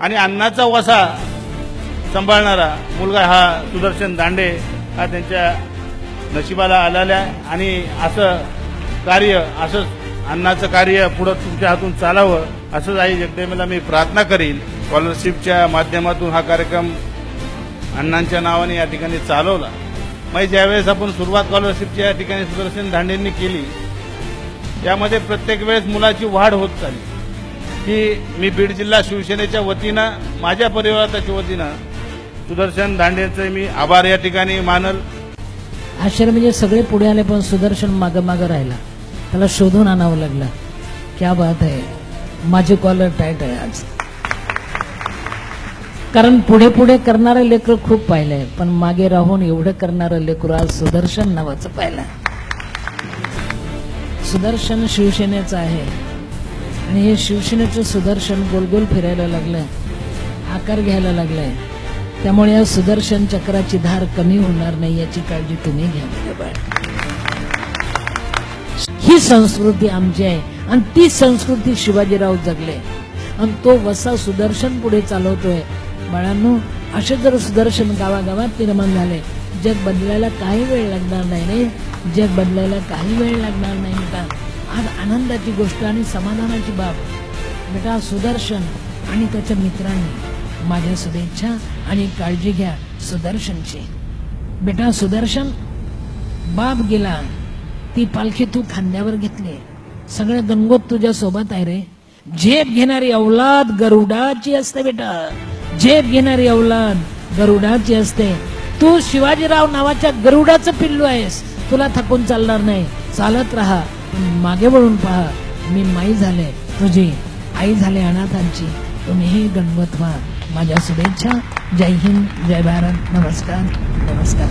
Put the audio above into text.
आणि अन्नाचा वसा सांभाळणारा मुलगा हा सुदर्शन दांडे हा त्यांच्या नशिबाला आलेला आहे. आणि असं कार्य असंच अन्नाचं कार्य पुढं तुमच्या हातून चालावं असंच आई जगदेमेला मी प्रार्थना करील स्कॉलरशिपच्या माध्यमातून हा कार्यक्रम अण्णांच्या नावाने या ठिकाणी चालवला. मग ज्यावेळेस आपण सुरुवात स्कॉलरशिपची या ठिकाणी सुदर्शन दांडेंनी केली त्यामध्ये प्रत्येक वेळेस मुलाची वाढ होत चालली. की मी बीड जिल्हा शिवसेनेच्या वतीनं माझ्या परिवाराच्या वतीनं सुदर्शन दांडेंचे मी आभार या ठिकाणी मानल. आश्चर्य म्हणजे सगळे पुढे आले पण सुदर्शन मागं मागं राहिला. त्याला शोधून आणावं लागलं. क्या बात आहे. माझी कॉलर टाईट आहे आज. कारण पुढे पुढे करणारे लेकर खूप पाहिलंय पण मागे राहून एवढं करणारं लेकरू आज सुदर्शन नावाचं पाहिलं सुदर्शन शिवसेनेचं आहे. आणि हे शिवसेनेचं सुदर्शन गोलगोल फिरायला लागलंय. आकार घ्यायला लागलाय. त्यामुळे या सुदर्शन चक्राची धार कमी होणार नाही याची काळजी तुम्ही घ्या. ही संस्कृती आमची आहे. आणि ती संस्कृती शिवाजीराव जगले. आणि तो वसा सुदर्शन पुढे चालवतोय. बाळांनो असे जर सुदर्शन गावागावात निर्माण झाले जग बदलायला काही वेळ लागणार नाही रे. जग बदलायला काही वेळ लागणार नाही बेटा आज आनंदाची गोष्ट आणि समाधानाची बाब. बेटा सुदर्शन आणि त्याच्या मित्रांनी माझ्या शुभेच्छा आणि काळजी घ्या सुदर्शनची. बेटा सुदर्शन बाप गेला. ती पालखी तू खांद्यावर घेतली. सगळे दंगोत तुझ्या सोबत आहे रे. झेप घेणारी अवलाद गरुडाची असते बेटा. झेप घेणारी अवलान गरुडाची असते. तू शिवाजीराव नावाच्या गरुडाचं पिल्लू आहेस. तुला थकून चालणार नाही. चालत राहा. मागे वळून पहा. मी माई झाले. तुझी आई झाले अनाथांची. तुम्हीही गणवत व्हा. माझ्या शुभेच्छा. जय हिंद. जय भारत. नमस्कार. नमस्कार.